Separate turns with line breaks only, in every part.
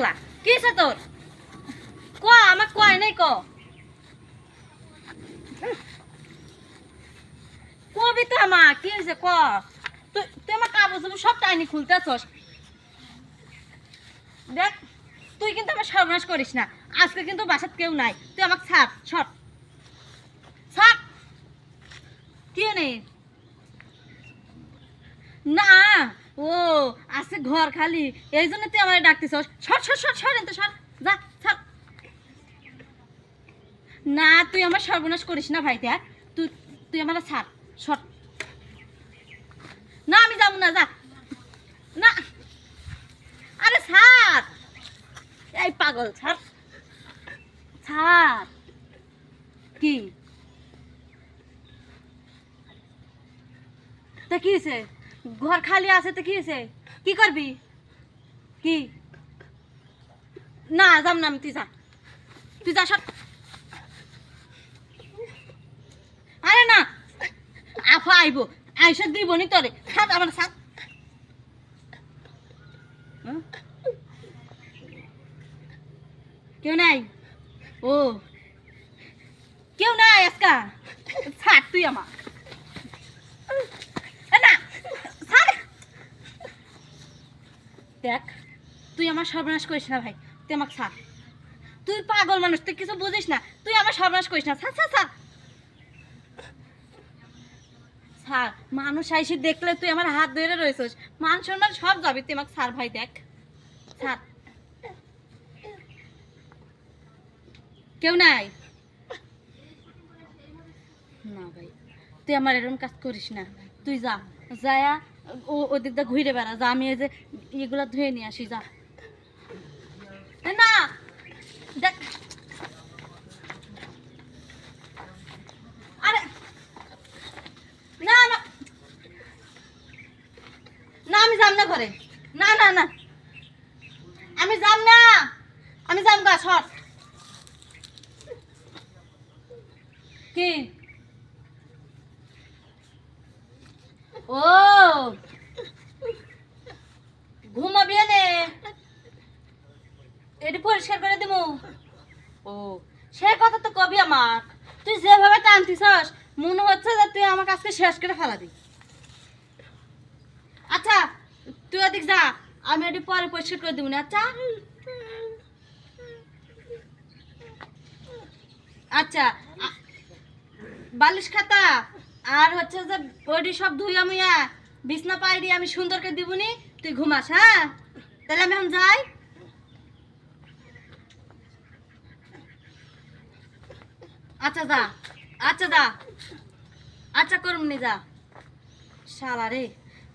পাগলা। কি আছে তোর? ক আমার কয় নাই ক? কবি তো আমার কি হয়েছে ক? তুই তুই আমার কাপড় চোপড় সব টাইনি খুলতেছস। দেখ, তুই কিন্তু আমার সর্বনাশ করিস না। আজকে কিন্তু বাসাত কেউ নাই। তুই আমাকে ছাড়, সর। ছাড়। কি নেই না, ও আছে ঘর খালি, এই জন্য তুই আমার ডাকতেছ সর সর সর সর, এনতে সর। যা, সর। না, তুই আমার সর্বনাশ করিস না ভাই দেখ তুই তুই আমার ছাড়, সর। না, আমি যাব না, যা। না। আরে ছাড়। এই পাগল, ছাড়। ছাড়। কি? তা কি ঘর খালি আছে তো কি কি করবি? কি? না, যাম না তুই যা। তুই যা সর আরে না, আফা আইব। আইসা দিব নি তোরে। সাত আমার সাত হ্যাঁ? কেউ নাই? ও। কেউ নাই আজকা? ছাড় তুই আমার এ না ছাড় দেখ, তুই আমার সর্বনাশ করিস না ভাই, তুই আমাকে ছাড়। তুই পাগল মানুষ, তুই কিছু বুঝিস না, তুই আমার সর্বনাশ করিস না, ছাড় ছাড় ছাড়। ছাড়, মানুষ আইসি দেখলে তুই আমার হাত ধরে রয়েছিস, মান সম্মান সব যাবি, তুই আমাকে ছাড় ভাই, দেখ। ছাড়। কেউ নাই? না ভাই, তুই আমার এরকম কাজ করিস না, তুই যা, যায়া ও ওদিক দা ঘুরে বেড়া, যা আমি এই যে এগুলো ধুয়ে নিয়ে আসি, যা। না না না। আমি যাম না ঘরে। না না না। আমি যাম না। আমি যাম গা কি? ও পরিষ্কার করে দেবো ও, সে কথা তো কবি আমার তুই যেভাবে টানতিছস, মনে হচ্ছে যে তুই আমার কাছকে শেষ করে ফেলাবি। আচ্ছা তুই ওদিক যা, আমি এটি পরে পরিষ্কার করে দেবো না। আচ্ছা। আচ্ছা বালিশ খাতা, আর হচ্ছে যে ওইটি সব ধুইয়া মুইয়া, বিছনা পাইডি আমি সুন্দর করে দিবনি, তুই ঘুমাস হ্যাঁ? তাহলে আমি এখন যাই। আচ্ছা যা আচ্ছা যা। আচ্ছা করুমনি যা। শালা রে,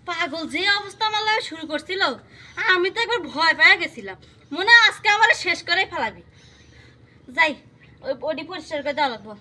পাগল যে অবস্থা আমার শুরু করছিল, আমি তো একবার ভয় পেয়ে গেছিলাম। মনে আজকে আমার শেষ করেই ফেলাবি। যাই, ওই ওটি পরিষ্কার করে দেওয়া লাগবো।